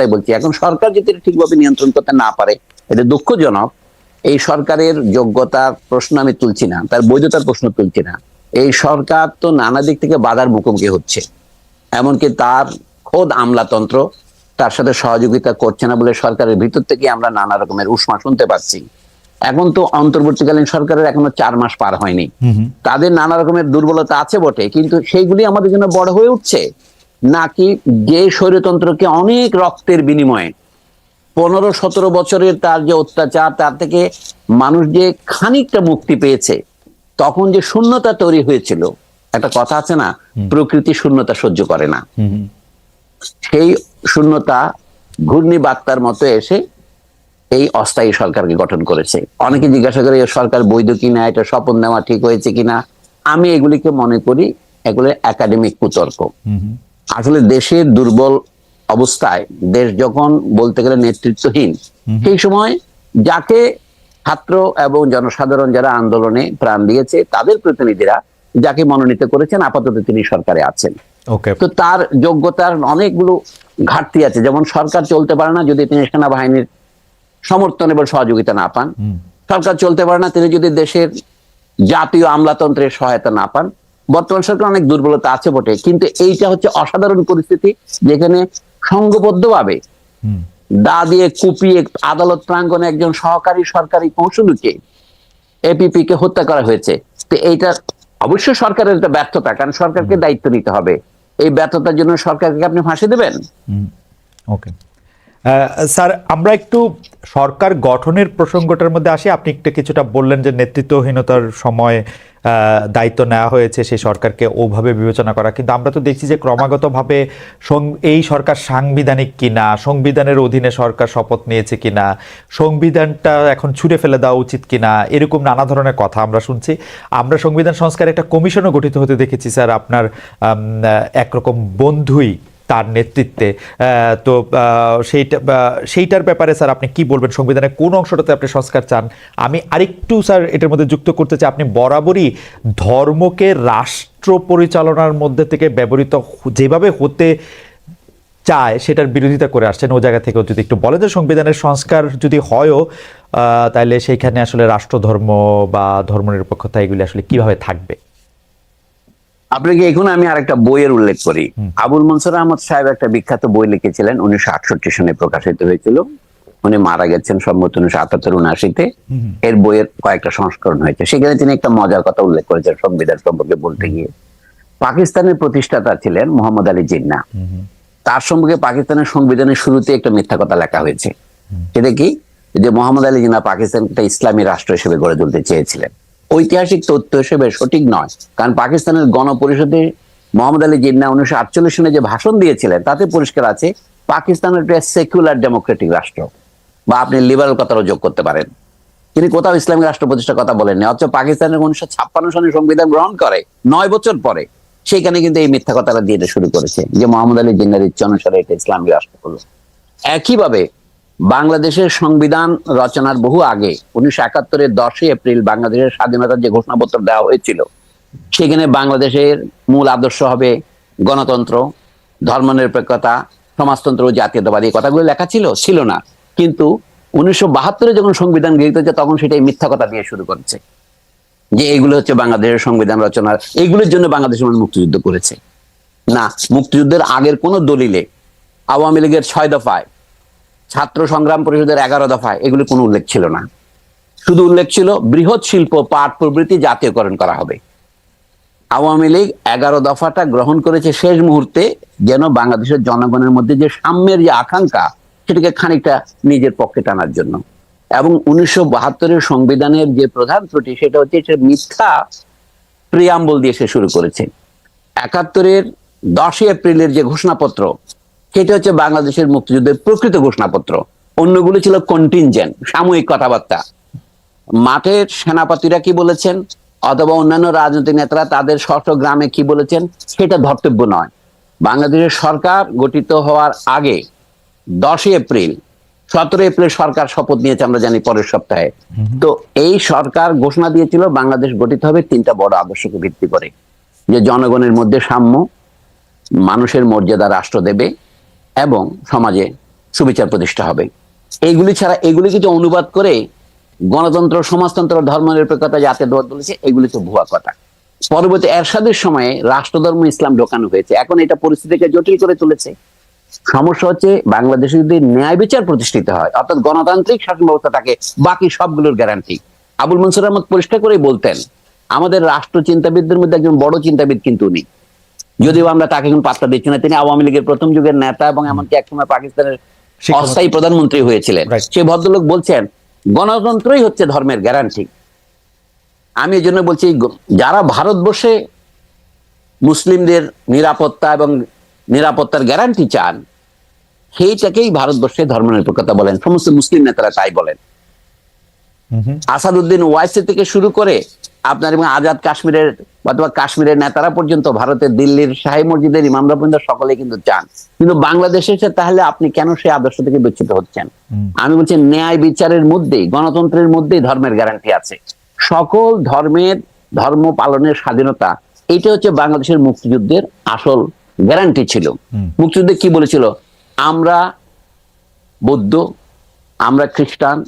কথাই বলছি এখন সরকার যদি এটা ঠিকভাবে নিয়ন্ত্রণ করতে না পারে এটা দুঃখজনক। এই সরকারের যোগ্যতার প্রশ্ন আমি তুলছি না তার বৈধতার প্রশ্ন তুলছি না। এই সরকার তো নানা দিক থেকে বাধার মুখোমুখি হচ্ছে এমনকি তার খোদ আমলাতন্ত্র তার সাথে সহযোগিতা করছে না বলে সরকারের ভিতর থেকে আমরা নানা রকমের উষ্মা শুনতে পাচ্ছি। এখন তো অন্তর্বর্তীকালীন সরকারের এখনও চার মাস পার হয়নি। তাদের নানা রকমের দুর্বলতা আছে বটে কিন্তু সেইগুলি আমাদের জন্য বড় হয়ে উঠছে। নাকি যে স্বৈরতন্ত্রকে অনেক রক্তের বিনিময়ে পনেরো সতেরো বছরের তার যে অত্যাচার তার থেকে মানুষ যে খানিকটা মুক্তি পেয়েছে তখন যে শূন্যতা তৈরি হয়েছিল একটা কথা আছে না প্রকৃতি শূন্যতা সহ্য করে না। সেই শূন্যতা ঘূর্ণি বার্তার মতো এসে এই অস্থায়ী সরকারকে গঠন করেছে। অনেকে জিজ্ঞাসা করে সরকার বৈধ কিনা? এটা স্বপন নেওয়া ঠিক হয়েছে কিনা? আমি এগুলিকে মনে করি এগুলো একাডেমিক কুতর্ক। আসলে দেশের দুর্বল অবস্থায় দেশ যখন বলতে গেলে নেতৃত্বহীন সেই সময় যাকে ছাত্র এবং জনসাধারণ যারা আন্দোলনে প্রাণ দিয়েছে তাদের প্রতিনিধিরা যাকে মনোনীত করেছেন আপাতত তিনি সরকারে আছেন। তো তার যোগ্যতার অনেকগুলো ঘাটতি আছে। যেমন সরকার চলতে পারে না যদি তিনি সেনাবাহিনীর সমর্থন এবং সহযোগিতা না পান। সরকার চলতে পারে না তিনি যদি দেশের জাতীয় আমলাতন্ত্রের সহায়তা না পান। বর্তমান সরকার অনেক দুর্বলতা আছে বটে কিন্তু এইটা হচ্ছে অসাধারণ পরিস্থিতি যেখানে সংঘবদ্ধভাবে দা দিয়ে কুপিয়ে আদালত প্রাঙ্গণে একজন সহকারী সরকারি কৌশলীকে এপিপি কে হত্যা করা হয়েছে। তো এইটা অবশ্যই সরকারের একটা ব্যর্থতা কারণ সরকারকে দায়িত্ব নিতে হবে। এই ব্যর্থতার জন্য সরকারকে আপনি ফাঁসি দেবেন? ওকে। স্যার আমরা একটু সরকার গঠনের প্রসঙ্গটার মধ্যে আসি। আপনি একটু কিছুটা বললেন যে নেতৃত্বহীনতার সময় দায়িত্ব নেওয়া হয়েছে সেই সরকারকে ওভাবে বিবেচনা করা। কিন্তু আমরা তো দেখছি যে ক্রমাগতভাবে এই সরকার সাংবিধানিক কিনা, সংবিধানের অধীনে সরকার শপথ নিয়েছে কিনা, সংবিধানটা এখন ছুঁড়ে ফেলে দেওয়া উচিত কিনা, এরকম নানা ধরনের কথা আমরা শুনছি। আমরা সংবিধান সংস্কার একটা কমিশনও গঠিত হতে দেখেছি, স্যার। আপনার একরকম বন্ধুই তার নেতৃত্বে। তো সেইটা সেইটার ব্যাপারে স্যার আপনি কি বলবেন? সংবিধানের কোন অংশটাতে আপনি সংস্কার চান? আমি আরেকটু স্যার এটার মধ্যে যুক্ত করতে চাই। আপনি বরাবরই ধর্মকে রাষ্ট্র পরিচালনার মধ্যে থেকে ব্যবহৃত যেভাবে হতে চায়, সেটার বিরোধিতা করে আসছেন ও জায়গা থেকেও। যদি একটু বলে যে সংবিধানের সংস্কার যদি হয়ও তাহলে সেইখানে আসলে রাষ্ট্রধর্ম বা ধর্মনিরপেক্ষতা এগুলি আসলে কীভাবে থাকবে? আপনাকে এখন আমি আরেকটা বইয়ের উল্লেখ করি। আবুল মনসুর আহমদ সাহেব একটা বিখ্যাত বই লিখেছিলেন উনিশশো আটষট্টি সনে প্রকাশিত হয়েছিল। উনি মারা গেছেন সম্ভবত উনিশশো আটাত্তর উনআশিতে। এর বইয়ের কয়েকটা সংস্করণ হয়েছে। সেখানে তিনি একটা মজার কথা উল্লেখ করেছেন সংবিধান সম্পর্কে বলতে গিয়ে। পাকিস্তানের প্রতিষ্ঠাতা ছিলেন মোহাম্মদ আলী জিন্না। তার সম্পর্কে পাকিস্তানের সংবিধানের শুরুতে একটা মিথ্যা কথা লেখা হয়েছে। সেটা কি? যে মোহাম্মদ আলী জিন্না পাকিস্তান একটা ইসলামী রাষ্ট্র হিসেবে গড়ে তুলতে চেয়েছিলেন। ঐতিহাসিক তথ্য হিসেবে সঠিক নয়। কারণ পাকিস্তানের গণপরিষদে মোহাম্মদ আলী জিন্না উনিশশো আটচল্লিশ সনে যে ভাষণ দিয়েছিলেন, তাতে পরিষ্কার আছে পাকিস্তানের একটা সেকুলার ডেমোক্রেটিক রাষ্ট্র। বা আপনি লিবারাল কথারও যোগ করতে পারেন। তিনি কোথাও ইসলামিক রাষ্ট্র প্রতিষ্ঠার কথা বলেননি, অথচ পাকিস্তানের উনিশশো ছাপ্পান্ন সনে সংবিধান গ্রহণ করে, নয় বছর পরে, সেখানে কিন্তু এই মিথ্যা কথাটা দিয়ে শুরু করেছে যে মোহাম্মদ আলী জিন্নার ইচ্ছা অনুসারে এটা ইসলামিক রাষ্ট্র হলো। একইভাবে বাংলাদেশের সংবিধান রচনার বহু আগে, উনিশশো একাত্তরের দশই এপ্রিল বাংলাদেশের স্বাধীনতার যে ঘোষণাপত্র দেওয়া হয়েছিল, সেখানে বাংলাদেশের মূল আদর্শ হবে গণতন্ত্র, ধর্মনিরপেক্ষতা, সমাজতন্ত্র ও জাতীয়তাবাদী। এই কথাগুলো লেখা ছিল ছিল না। কিন্তু উনিশশো বাহাত্তরে যখন সংবিধান গৃহীত হচ্ছে তখন সেটাই মিথ্যা কথা দিয়ে শুরু করেছে। যে এগুলো হচ্ছে বাংলাদেশের সংবিধান রচনার এইগুলোর জন্য বাংলাদেশ মানুষ মুক্তিযুদ্ধ করেছে। না, মুক্তিযুদ্ধের আগের কোন দলিলে আওয়ামী লীগের ছয় দফায় ছাত্র সংগ্রাম পরিষদের এগারো দফায়, এগুলি কোনো উল্লেখ ছিল না। শুধু উল্লেখ ছিল বৃহৎ শিল্প পাট প্রভৃতি জাতীয়করণ করা হবে। আওয়ামী লীগ এগারো দফাটা গ্রহণ করেছে শেষ মুহূর্তে, যেন বাংলাদেশের জনগণের মধ্যে যে সাম্যের যে আকাঙ্ক্ষা, সেটাকে খানিকটা নিজের পক্ষে টানার জন্য। এবং উনিশশো বাহাত্তরের সংবিধানের যে প্রধান ত্রুটি, সেটা হচ্ছে সে মিথ্যা প্রিয়াম্বল দিয়ে সে শুরু করেছে। একাত্তরের দশই এপ্রিলের যে ঘোষণাপত্র সেটা হচ্ছে বাংলাদেশের মুক্তিযুদ্ধের প্রকৃত ঘোষণাপত্র। অন্যগুলো ছিল কন্টিনজেন্ট সাময়িক কথাবার্তা। মাঠের সেনাপতিরা কি বলেছেন? অথবা অন্যান্য রাজনৈতিক নেতারা তাদের স্বস্ব গ্রামে কি বলেছেন? সেটা ধর্তব্য নয়। বাংলাদেশের সরকার গঠিত হওয়ার আগে দশই এপ্রিল সতেরো এপ্রিল সরকার শপথ নিয়েছে, আমরা জানি পরের সপ্তাহে। তো এই সরকার ঘোষণা দিয়েছিল, বাংলাদেশ গঠিত হবে তিনটা বড় আদর্শকে ভিত্তি করে। যে জনগণের মধ্যে সাম্য, মানুষের মর্যাদা রাষ্ট্র দেবে এবং সমাজে সুবিচার প্রতিষ্ঠা হবে। এইগুলি ছাড়া এগুলি কিছু অনুবাদ করে গণতন্ত্র, সমাজতন্ত্র, ধর্মনিরপেক্ষতা জাতীয়তাবাদ বলেছে এগুলি তো ভুয়া কথা। পরবর্তী এরশাদের সময়ে রাষ্ট্রধর্ম ইসলাম ঢোকানো হয়েছে। এখন এটা পরিস্থিতিকে জটিল করে তুলেছে। সমস্যা হচ্ছে বাংলাদেশে যদি ন্যায় বিচার প্রতিষ্ঠিত হয়, অর্থাৎ গণতান্ত্রিক শাসন ব্যবস্থা থাকে, বাকি সবগুলোর গ্যারান্টি আবুল মনসুর আহমদ পরিষ্কার করেই বলতেন, আমাদের রাষ্ট্র চিন্তাবিদদের মধ্যে একজন বড় চিন্তাবিদ কিন্তু উনি। যদিও আমরা তাকে এখন পাত্তা দিচ্ছি না তিনি আওয়ামী লীগের প্রথম যুগের নেতা এবং এমনকি একসময় পাকিস্তানের অস্থায়ী প্রধানমন্ত্রী হয়েছিলেন। Right. সে ভদ্রলোক বলছেন গণতন্ত্রই হচ্ছে ধর্মের গ্যারান্টি আমি এই জন্য বলছি যারা ভারতবর্ষে মুসলিমদের নিরাপত্তা এবং নিরাপত্তার গ্যারান্টি চান সেইটাকেই ভারতবর্ষে ধর্মনিরপেক্ষতা বলেন। সমস্ত মুসলিম নেতারা তাই বলেন। আসাদুদ্দিন ওয়াইসি থেকে শুরু করে আপনার এবং আজাদ কাশ্মীরের অথবা কাশ্মীরের নেতারা পর্যন্ত ভারতের দিল্লির শাহী মসজিদের ইমামরা পর্যন্ত সকলে কিন্তু চান। কিন্তু বাংলাদেশে এসে তাহলে আপনি কেন সেই আদর্শ থেকে বিচ্যুত হচ্ছেন? আমি বলছি ন্যায় বিচারের মধ্যেই গণতন্ত্রের মধ্যেই ধর্মের গ্যারান্টি আছে। সকল ধর্মের ধর্ম পালনের স্বাধীনতা এটা হচ্ছে বাংলাদেশের মুক্তিযুদ্ধের আসল গ্যারান্টি ছিল। মুক্তিযুদ্ধে কি বলেছিল? আমরা বৌদ্ধ আমরা খ্রিস্টান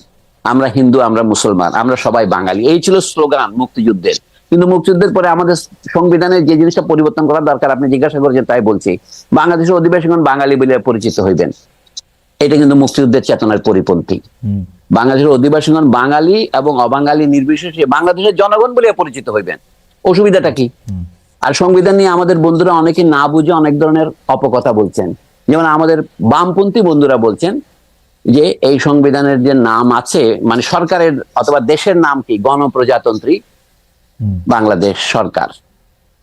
আমরা হিন্দু আমরা মুসলমান আমরা সবাই বাঙালি। এই ছিল স্লোগান মুক্তিযুদ্ধের। কিন্তু মুক্তিযুদ্ধের পরে আমাদের সংবিধানে যে জিনিসটা পরিবর্তন করা দরকার আপনি জিজ্ঞাসা করেছেন তাই বলছি। বাংলাদেশের অধিবাসীগণ বাঙালি বলে পরিচিত হইবেন। এটা কিন্তু মুক্তিযুদ্ধের চেতনার পরিপন্থী। বাংলাদেশের অধিবাসীগণ বাঙালি এবং অবাঙালি নির্বিশেষে বাংলাদেশের জনগণ বলে পরিচিত হইবেন। অসুবিধাটা কি? আর সংবিধান নিয়ে আমাদের বন্ধুরা অনেকে না বুঝে অনেক ধরনের অপকথা বলছেন। যেমন আমাদের বামপন্থী বন্ধুরা বলছেন যে এই সংবিধানের যে নাম আছে মানে সরকারের অথবা দেশের নাম কি? গণপ্রজাতন্ত্রী বাংলাদেশ সরকার।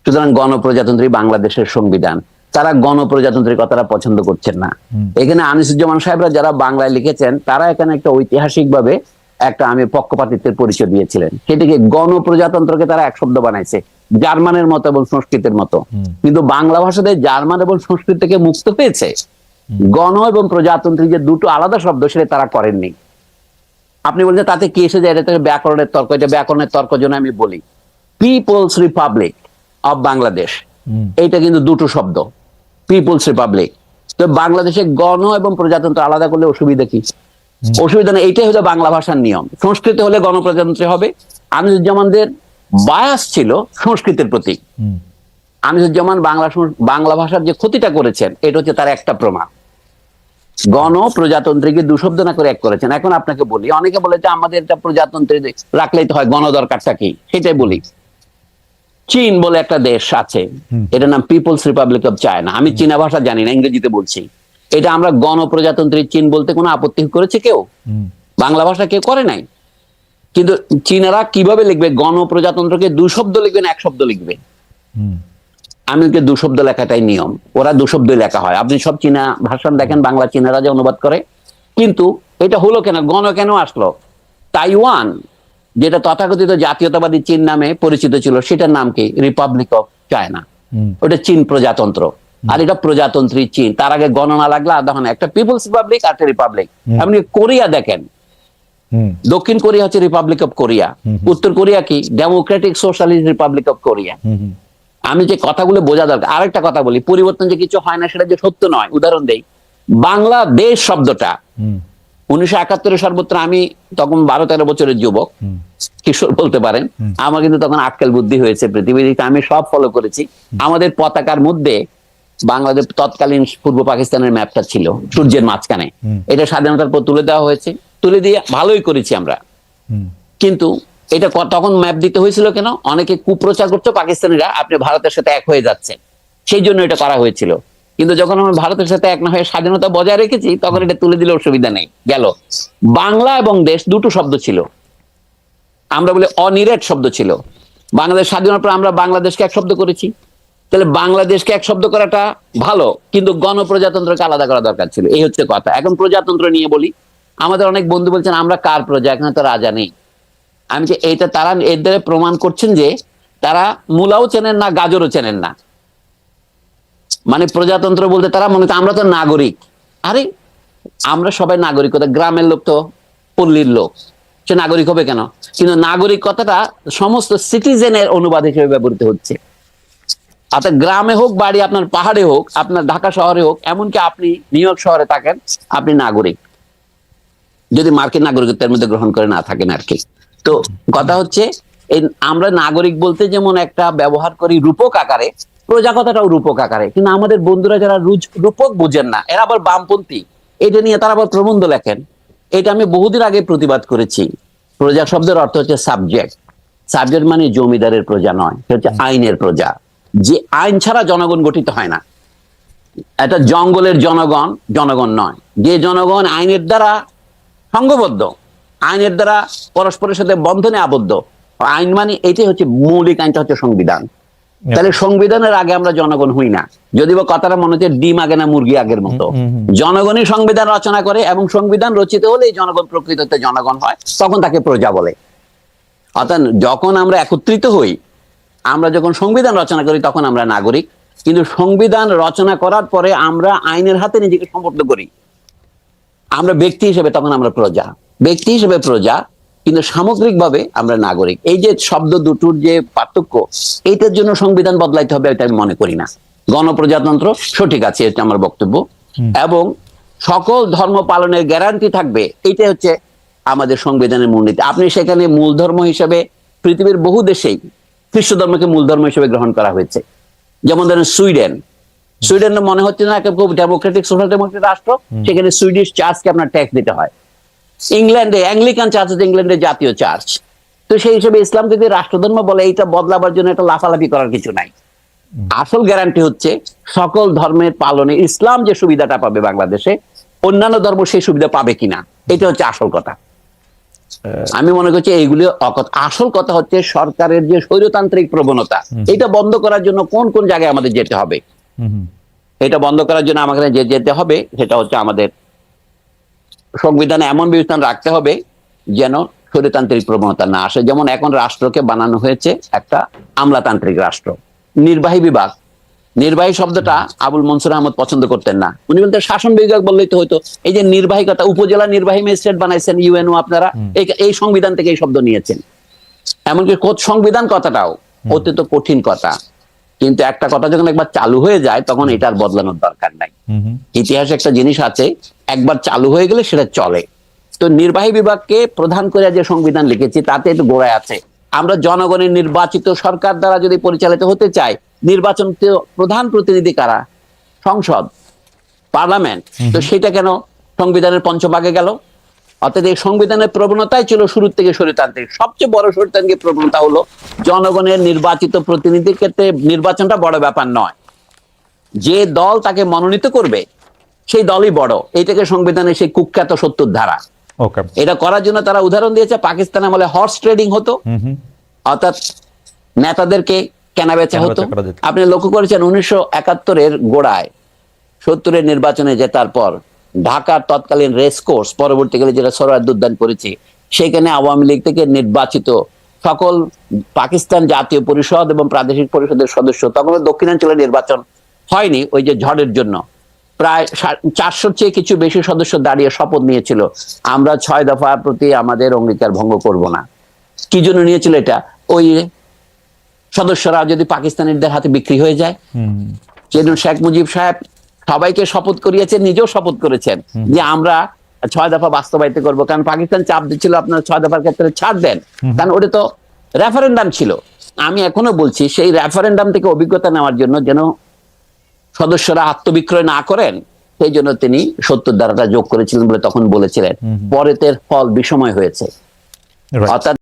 সুতরাং গণপ্রজাতন্ত্রী বাংলাদেশের সংবিধান। তারা গণপ্রজাতন্ত্রীর কথাটা পছন্দ করছেন না। এখানে আনিসুজ্জামান সাহেবরা যারা বাংলায় লিখেছেন তারা এখানে একটা ঐতিহাসিক ভাবে একটা আমি পক্ষপাতিত্বের পরিচয় দিয়েছিলেন। সেটিকে গণপ্রজাতন্ত্রকে তারা এক শব্দ বানাইছে। জার্মানের মতো এবং সংস্কৃতের মতো। কিন্তু বাংলা ভাষাতে জার্মান এবং সংস্কৃত থেকে মুক্ত হয়েছে গণ এবং প্রজাতন্ত্রী যে দুটো আলাদা শব্দ সেটা তারা করেননি। আপনি বলছেন তাতে কি এসে যায় এটা ব্যাকরণের তর্ক এটা ব্যাকরণের তর্ক জন্য আমি বলি। People's Republic of Bangladesh. এইটা কিন্তু দুটো শব্দ। পিপলস রিপাবলিক তো বাংলাদেশে গণ এবং প্রজাতন্ত্র আলাদা করলে অসুবিধা কি? অসুবিধা নেই এইটাই হলো বাংলা ভাষার নিয়ম। সংস্কৃত হলে গণপ্রজাতন্ত্রী হবে। আনিসুজ্জামানদের বায়াস ছিল সংস্কৃতের প্রতি। আনিসুজ্জামান বাংলা বাংলা ভাষার যে ক্ষতিটা করেছেন এটা হচ্ছে তার একটা প্রমাণ। গণ প্রজাতন্ত্রীকে দুশব্দ না করে এক করেছেন। এখন আপনাকে বলি অনেকে বলে যে আমাদের এটা প্রজাতন্ত্রী রাখলেই তো হয় গণ দরকারটা কি? সেটাই বলি। চীন বলে একটা দেশ আছে। এটার নাম পিপলস রিপাবলিক অফ চায়না আমি চীনা ভাষা জানি না ইংরেজিতে বলছি। এটা আমরা গণপ্রজাতন্ত্রী চীন বলতে কোনো আপত্তি করেছে কেউ? বাংলা ভাষা কেউ করে নাই? কিন্তু চীনারা কীভাবে লিখবে গণপ্রজাতন্ত্রকে দু শব্দ লিখবে না এক শব্দ লিখবে। আমি ওকে দু শব্দ লেখাটাই নিয়ম। ওরা দু শব্দ লেখা হয়। আপনি সব চীনা ভাষণ দেখেন বাংলা চীনারা যে অনুবাদ করে। কিন্তু এটা হলো কেন? গণ কেন আসলো? তাইওয়ান যেটা তথাকথিত জাতীয়তাবাদী চীন নামে পরিচিত ছিল সেটার নাম কি? রিপাবলিক অফ চায়না ওটা চীন প্রজাতন্ত্র। আর এটা প্রজাতন্ত্রী চীন। তার আগে গণনা লাগলে আধা হয় একটা পিপলস রিপাবলিক আর একটা রিপাবলিক আপনি কোরিয়া দেখেন। দক্ষিণ কোরিয়া হচ্ছে রিপাবলিক অফ কোরিয়া উত্তর কোরিয়া কি? Democratic Socialist Republic of Korea. আমি যে কথাগুলো বোঝা দরকার আরেকটা কথা বলি পরিবর্তন যে কিছু হয় না সেটা যে সত্য নয়। উদাহরণ দেই বাংলাদেশ শব্দটা উনিশশো একাত্তরে সর্বত্র আমি তখন বারো তেরো বছরের যুবক কিশোর বলতে পারেন আমার কিন্তু তখন আক্কেল বুদ্ধি হয়েছে পৃথিবীতে আমি সব ফলো করেছি। আমাদের পতাকার মধ্যে বাংলাদেশ তৎকালীন পূর্ব পাকিস্তানের ম্যাপটা ছিল সূর্যের মাঝখানে। এটা স্বাধীনতার পর তুলে দেওয়া হয়েছে। তুলে দিয়ে ভালোই করেছি আমরা। কিন্তু এটা তখন ম্যাপ দিতে হয়েছিল কেন? অনেকে কুপ্রচার করছে পাকিস্তানিরা আপনি ভারতের সাথে এক হয়ে যাচ্ছেন। সেই জন্য এটা করা হয়েছিল। কিন্তু যখন আমরা ভারতের সাথে এক না হয়ে স্বাধীনতা বজায় রেখেছি, তখন এটা তুলে দিলে অসুবিধা নেই। গেল। বাংলা এবং দেশ দুটো শব্দ ছিল। আমরা বলি অনিরেট শব্দ ছিল। বাংলাদেশ স্বাধীনতার পর আমরা বাংলাদেশকে এক শব্দ করেছি। তাহলে বাংলাদেশকে এক শব্দ করাটা ভালো, কিন্তু গণপ্রজাতন্ত্রকে আলাদা করা দরকার ছিল। এই হচ্ছে কথা। এখন প্রজাতন্ত্র নিয়ে বলি। আমাদের অনেক বন্ধু বলছেন, আমরা কার প্রজা? এখানে তো রাজা নেই। আমি যে এইটা তারা এর দ্বারা প্রমাণ করছেন যে তারা মূলাও চেনেন না, গাজরও চেনেন না। মানে প্রজাতন্ত্র বলতে তারা মনে আমরা তো নাগরিক। আরে, আমরা সবাই নাগরিকতা গ্রামের লোক তো, পল্লীর লোক। সে নাগরিক হবে কেন? কিন্তু নাগরিক কথাটা সমস্ত সিটিজেনের অনুবাদ হিসেবে ব্যবহৃত হচ্ছে। অর্থাৎ গ্রামে হোক, বাড়ি আপনার পাহাড়ে হোক, আপনার ঢাকা শহরে হোক, এমনকি আপনি নিউ ইয়র্ক শহরে থাকেন, আপনি নাগরিক। যদি মার্কিন নাগরিকত্বের মধ্যে গ্রহণ করে না থাকেন আর কি। তো কথা হচ্ছে আমরা নাগরিক বলতে যেমন একটা ব্যবহার করি রূপক আকারে প্রজা কথাটাও রূপক আকারে, কিন্তু আমাদের বন্ধুরা যারা রূপক বুঝেন না, এরা আবার বামপন্থী। এটা নিয়ে তারা আবার প্রবন্ধ লেখেন। এটা আমি বহুদিন আগে প্রতিবাদ করেছি। প্রজা শব্দের অর্থ হচ্ছে সাবজেক্ট সাবজেক্ট মানে জমিদারের প্রজা নয় হচ্ছে আইনের প্রজা। যে আইন ছাড়া জনগণ গঠিত হয় না। এটা জঙ্গলের জনগণ জনগণ নয়। যে জনগণ আইনের দ্বারা সংঘবদ্ধ আইনের দ্বারা পরস্পরের সাথে বন্ধনে আবদ্ধ। আইন মানে এটাই হচ্ছে মৌলিক আইনটা হচ্ছে সংবিধান। তাহলে সংবিধানের আগে আমরা জনগণ হই না। যদি বা কথাটা মনে হচ্ছে ডিম আগে না মুরগি আগের মতো। জনগণই সংবিধান রচনা করে এবং সংবিধান রচিত হলে জনগণ প্রকৃততে জনগণ হয় তখন তাকে প্রজা বলে। অর্থাৎ যখন আমরা একত্রিত হই আমরা যখন সংবিধান রচনা করি তখন আমরা নাগরিক। কিন্তু সংবিধান রচনা করার পরে আমরা আইনের হাতে নিজেকে সমর্থ করি। আমরা ব্যক্তি হিসেবে তখন আমরা প্রজা। ব্যক্তি হিসেবে প্রজা কিন্তু সামগ্রিকভাবে আমরা নাগরিক। এই যে শব্দ দুটোর যে পার্থক্য এইটার জন্য সংবিধান বদলাইতে হবে এটা আমি মনে করি না। গণপ্রজাতন্ত্র সঠিক আছে এটা আমার বক্তব্য। এবং সকল ধর্ম পালনের গ্যারান্টি থাকবে এইটা হচ্ছে আমাদের সংবিধানের মূলনীতি আপনি সেখানে মূল ধর্ম হিসেবে পৃথিবীর বহু দেশেই খ্রিস্ট ধর্মকে মূল ধর্ম হিসেবে গ্রহণ করা হয়েছে। যেমন ধরেন সুইডেন। সুইডেন মনে হচ্ছে না ডেমোক্রেটিক সোশ্যাল ডেমোক্রেটিক রাষ্ট্র সেখানে সুইডিশ চার্চকে আপনার ট্যাক্স দিতে হয়। ইংল্যান্ডে অ্যাংলিকান চার্চ হচ্ছে ইংল্যান্ডের জাতীয় চার্চ তো সেই হিসেবে ইসলাম যদি রাষ্ট্রধর্ম বলে এইটা বদলাবার জন্য একটা লাফালাফি করার কিছু নাই। আসল গ্যারান্টি হচ্ছে সকল ধর্মের পালনে ইসলাম যে সুবিধাটা পাবে বাংলাদেশে অন্যান্য ধর্ম সেই সুবিধা পাবে কিনা এটা হচ্ছে আসল কথা। আমি মনে করছি এইগুলি আসল কথা হচ্ছে সরকারের যে স্বৈরতান্ত্রিক প্রবণতা এটা বন্ধ করার জন্য কোন কোন জায়গায় আমাদের যেতে হবে। এটা বন্ধ করার জন্য আমাকে যে যেতে হবে সেটা হচ্ছে আমাদের সংবিধানে এমন বিবেচনা রাখতে হবে যেন স্বৈরতান্ত্রিক প্রবণতা না আসে। যেমন এখন রাষ্ট্রকে বানানো হয়েছে একটা আমলাতান্ত্রিক রাষ্ট্র নির্বাহী বিভাগ। নির্বাহী শব্দটা আবুল মনসুর আহমদ পছন্দ করতেন না। উনি বলতেন শাসন বিভাগ বললেই তো হয়তো এই যে নির্বাহী কথা উপজেলা নির্বাহী ম্যাজিস্ট্রেট বানাইছেন ইউএনও আপনারা এই- এই সংবিধান থেকে এই শব্দ নিয়েছেন। এমনকি সংবিধান কথাটাও অত্যন্ত কঠিন কথা। কিন্তু একটা কথা যখন একবার চালু হয়ে যায় তখন এটার বদলানোর দরকার নাই। ইতিহাসে একটা জিনিস আছে একবার চালু হয়ে গেলে সেটা চলে। তো নির্বাহী বিভাগকে প্রধান করে যে সংবিধান লিখেছি তাতে একটু গোড়ায় আছে। আমরা জনগণের নির্বাচিত সরকার দ্বারা যদি পরিচালিত হতে চাই নির্বাচন প্রধান প্রতিনিধি কারা? সংসদ পার্লামেন্ট। তো সেটা কেন সংবিধানের পঞ্চভাগে গেল? অর্থাৎ এই সংবিধানের প্রবণতাই ছিল শুরু থেকে স্বৈরতান্ত্রিক সবচেয়ে বড় স্বৈরতান্ত্রিক প্রবণতা হলো জনগণের নির্বাচিত প্রতিনিধির ক্ষেত্রে নির্বাচনটা বড় ব্যাপার নয়। যে দল তাকে মনোনীত করবে সেই দলই বড়। এইটাকে সংবিধানে সেই কুখ্যাত সত্তর ধারা। এটা করার জন্য তারা উদাহরণ দিয়েছে পাকিস্তানে আমলে হর্স ট্রেডিং হতো। অর্থাৎ নেতাদেরকে কেনা বেচা হতো। আপনি লক্ষ্য করেছেন উনিশশো একাত্তরের গোড়ায় সত্তরের নির্বাচনে জেতার পর ঢাকার তৎকালীন রেস কোর্স পরবর্তীকালে যেটা সরোয়ার উদ্যান করেছে সেখানে আওয়ামী লীগ থেকে নির্বাচিত সকল পাকিস্তান জাতীয় পরিষদ এবং প্রাদেশিক পরিষদের সদস্য তখন দক্ষিণাঞ্চলে নির্বাচন হয়নি ওই যে ঝড়ের জন্য। প্রায় চারশোর চেয়ে কিছু বেশি সদস্য দাঁড়িয়ে শপথ নিয়েছিল। আমরা ছয় দফার প্রতি আমাদের অঙ্গীকার ভঙ্গ করব না। কি জন্য নিয়েছিল এটা? ওই সদস্যরা যদি পাকিস্তানিদের হাতে বিক্রি হয়ে যায়। সেজন্য শেখ মুজিব সাহেব সবাইকে শপথ করিয়েছেন নিজেও শপথ করেছেন যে আমরা ছয় দফা বাস্তবায়িত করব। কারণ পাকিস্তান চাপ দিচ্ছিল আপনার ছয় দফার ক্ষেত্রে ছাড় দেন। কারণ ওটা তো রেফারেন্ডাম ছিল। আমি এখনও বলছি সেই রেফারেন্ডাম থেকে অভিজ্ঞতা নেওয়ার জন্য যেন সদস্যরা আত্মবিক্রয় না করেন সেই জন্য তিনি সত্তর ধারাটা যোগ করেছিলেন বলে তখন বলেছিলেন। পরেতের ফল বিষময় হয়েছে. অর্থাৎ